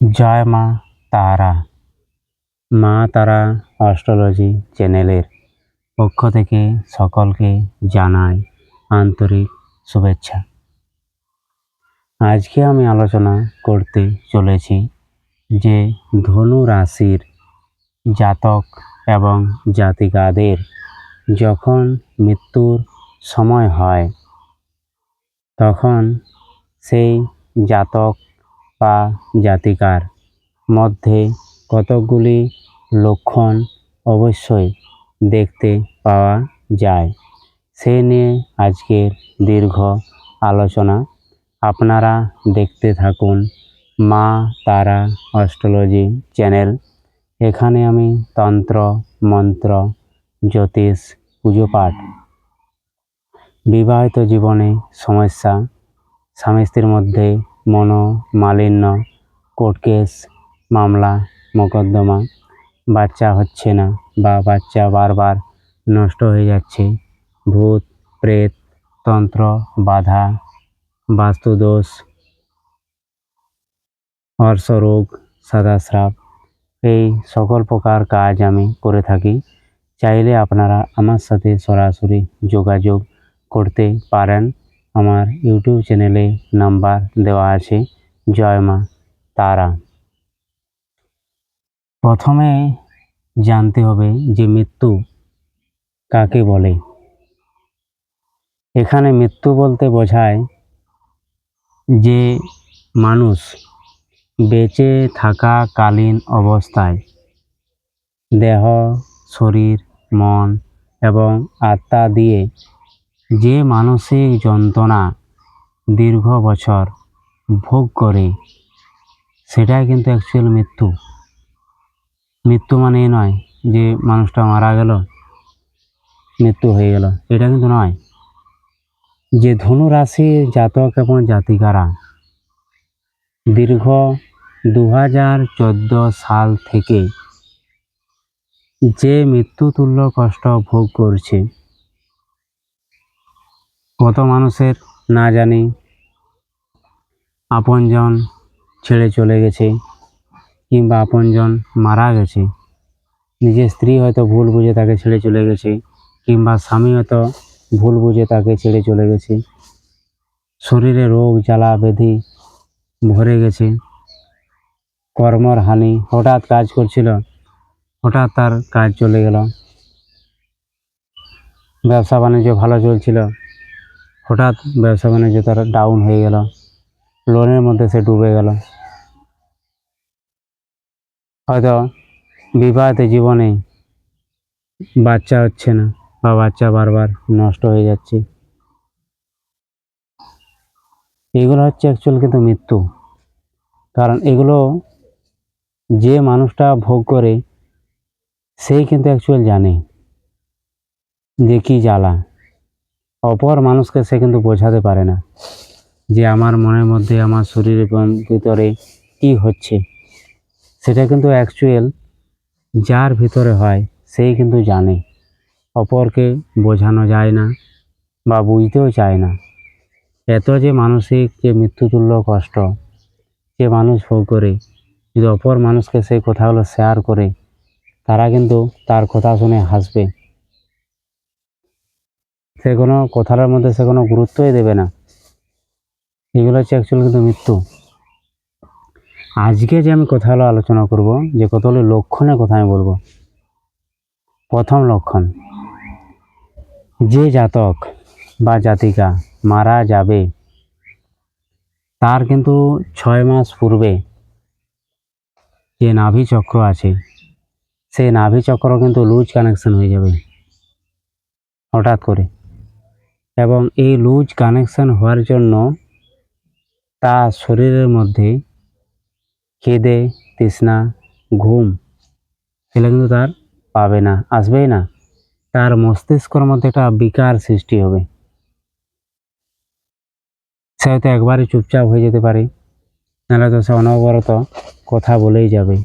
জয় মা তারা। মা তারা অস্ট্রোলজি চ্যানেলের পক্ষ থেকে সকলকে জানাই আন্তরিক শুভেচ্ছা। আজকে আমি আলোচনা করতে চলেছি যে ধনু রাশির জাতক এবং জাতিকাদের যখন মৃত্যুর সময় হয়, তখন সেই জাতক বা জাতিকার মধ্যে কতকগুলি লক্ষণ অবশ্যই দেখতে পাওয়া যায়। সে নিয়ে আজকের দীর্ঘ আলোচনা। আপনারা দেখতে থাকুন মা তারা অস্ট্রোলজি চ্যানেল। এখানে আমি তন্ত্র, মন্ত্র, জ্যোতিষ, পুজো পাঠ, বিবাহিত জীবনে সমস্যা, স্বামী স্ত্রীর মধ্যে মনোমালিন্য, কোর্ট কেস, মামলা, মোকদ্দমা। বাচ্চা হচ্ছে না, বা বাচ্চা বারবার নষ্ট হয়ে যাচ্ছে। ভূত, প্রেত, তন্ত্র, বাধা, বাস্তুদোষ অর্শরোগ সাদাস্রাব। এই সকল প্রকার কাজ আমি করে থাকি। চাইলে আপনারা আমার সাথে সরাসরি যোগাযোগ করতে পারেন। আমার ইউটিউব চ্যানেলে নাম্বার দেওয়া আছে। জয় মা তারা। প্রথমে জানতে হবে যে মৃত্যু কাকে বলে? এখানে মৃত্যু বলতে বোঝায় যে মানুষ বেঁচে থাকাকালীন অবস্থায় দেহ, শরীর, মন এবং আত্মা দিয়ে যে মানসিক যন্ত্রণা দীর্ঘ বছর ভোগ করে, সেটাই কিন্তু অ্যাকচুয়াল মৃত্যু। মৃত্যু মানে এই নয় যে মানুষটা মারা গেল, মৃত্যু হয়ে গেল, এটা কিন্তু নয়। যে ধনু রাশির জাতক এবং জাতিকারা দীর্ঘ দু হাজার চোদ্দ সাল থেকে যে মৃত্যুতুল্য কষ্ট ভোগ করছে কত মানুষের না জানি। আপনজন ছেড়ে চলে গেছে কিংবা আপনজন মারা গেছে। নিজের স্ত্রী হয়তো ভুল বুঝে তাকে ছেড়ে চলে গেছে কিংবা স্বামী হয়তো ভুল বুঝে তাকে ছেড়ে চলে গেছে। শরীরে রোগ, জ্বালা, ব্যাধি ভরে গেছে। কর্মর হানি হঠাৎ কাজ করছিল, হঠাৎ তার কাজ চলে গেল। ব্যবসা বাণিজ্য ভালো চলছিল হঠাৎ ব্যবসা বাণিজ্য তার ডাউন হয়ে গেল। লোনের মধ্যে সে ডুবে গেল। হয়তো বিবাহিত জীবনে বাচ্চা হচ্ছে না বা বাচ্চা বারবার নষ্ট হয়ে যাচ্ছে। এগুলো হচ্ছে অ্যাকচুয়াল কিন্তু মৃত্যু। কারণ এগুলো যে মানুষটা ভোগ করে সেই কিন্তু অ্যাকচুয়াল জানে যে কী জ্বালা। অপর মানুষকে সে কিন্তু বোঝাতে পারে না যে আমার মনের মধ্যে, আমার শরীরের ভিতরে কী হচ্ছে। সেটা কিন্তু অ্যাকচুয়াল যার ভিতরে হয়, সেই কিন্তু জানে। অপরকে বোঝানো যায় না বা বুঝতেও চায় না। এত যে মানসিক, যে মৃত্যুতুল্য কষ্ট, যে মানুষ ভোগ করে, যদি অপর মানুষকে সেই কথাগুলো শেয়ার করে, তারা কিন্তু তার কথা শুনে হাসবে। সে কোনো কথাটার মধ্যে সে কোনো গুরুত্বই দেবে না। এগুলো হচ্ছে অ্যাকচুয়ালি কিন্তু মৃত্যু। আজকে যে আমি কথাগুলো আলোচনা করব, যে কতগুলো লক্ষণের কথা আমি বলব। প্রথম লক্ষণ, যে জাতক বা জাতিকা মারা যাবে, তার কিন্তু ছয় মাস পূর্বে যে নাভি চক্র আছে, সেই নাভি চক্র কিন্তু লুজ কানেকশন হয়ে যাবে, হঠাৎ করে। এবং এই লুজ কানেকশান হওয়ার জন্য তার শরীরের মধ্যে খিদে তৃষ্ণা, ঘুম এগুলো কিন্তু তার পাবে না, আসবেই না। তার মস্তিষ্কর মধ্যে একটা বিকার সৃষ্টি হবে। সে হয়তো একবারে চুপচাপ হয়ে যেতে পারে, নাহলে তো সে অনবরত কথা বলেই যাবে,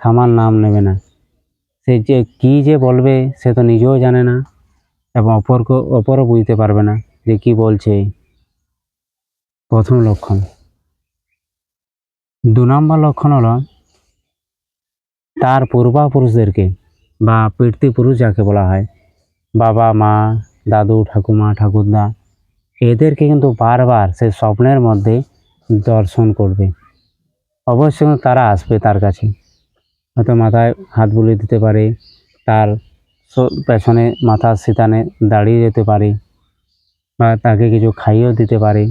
থামার নাম নেবে না। সে যে কী যে বলবে সে তো নিজেও জানে না। এবং অপরকে অপরও বুঝতে পারবে না যে কী বলছে। প্রথম লক্ষণ। দু নম্বর লক্ষণ হলো, তার পূর্বাপুরুষদেরকে বা পিতৃপুরুষ যাকে বলা হয়, বাবা, মা, দাদু, ঠাকুমা, ঠাকুরদা, এদেরকে কিন্তু বারবার সে স্বপ্নের মধ্যে দর্শন করবে। অবশ্যই তারা আসবে তার কাছে। হয়তো মাথায় হাত বুলিয়ে দিতে পারে, তার পেছনে মাথার সিতানে দাঁড়িয়ে যেতে পারে বা তাকে কিছু খাইয়েও দিতে পারে।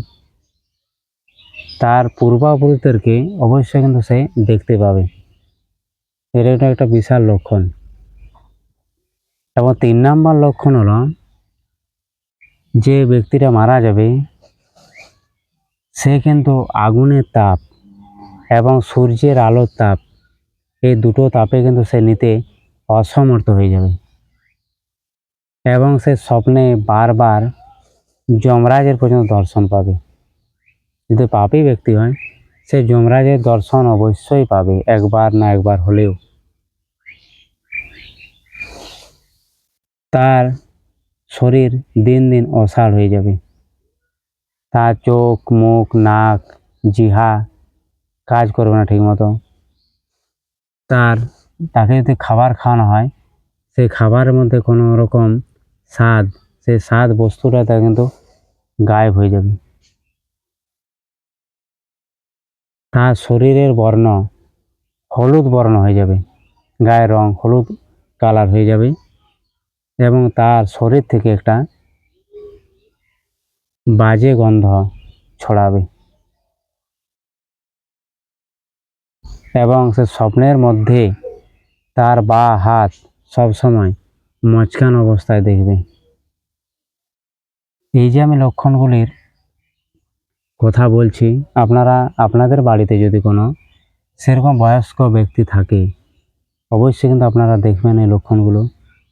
তার পূর্বাপুরুষদেরকে অবশ্যই কিন্তু সে দেখতে পাবে। এটা একটা বিশাল লক্ষণ। এবং তিন নম্বর লক্ষণ হলো, যে ব্যক্তিটা মারা যাবে, সে কিন্তু আগুনের তাপ এবং সূর্যের আলোর তাপ, এই দুটো তাপে কিন্তু সে নিতে অসমর্থ হয়ে যাবে। এবং সে স্বপ্নে বারবার যমরাজের পর্যন্ত দর্শন পাবে। যদি পাপী ব্যক্তি হয়, সে যমরাজের দর্শন অবশ্যই পাবে, একবার না একবার হলেও। তার শরীর দিন দিন অসাড় হয়ে যাবে। তার চোখ, মুখ, নাক, জিহা কাজ করবে না ঠিকমতো। তার তাকে যদি খাবার খাওয়ানো হয় সেই খাবারের মধ্যে কোনো রকম স্বাদ, সেই স্বাদ বস্তুটা তার কিন্তু গায়েব হয়ে যাবে। তার শরীরের বর্ণ হলুদ বর্ণ হয়ে যাবে। গায়ের রং হলুদ কালার হয়ে যাবে এবং তার শরীর থেকে একটা বাজে গন্ধ ছড়াবে। এবং সে স্বপ্নের মধ্যে তার বা হাত সব সময় মচকান অবস্থায় দেখবে। এই যে আমি লক্ষণগুলির কথা বলছি, আপনারা, আপনাদের বাড়িতে যদি কোনো সেরকম বয়স্ক ব্যক্তি থাকে, অবশ্যই কিন্তু আপনারা দেখবেন এই লক্ষণগুলো।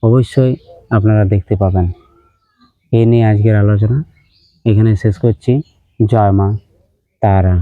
অবশ্যই আপনারা দেখতে পাবেন। এই নিয়ে আজকের আলোচনা এখানে শেষ করছি। জয় মা, তারা।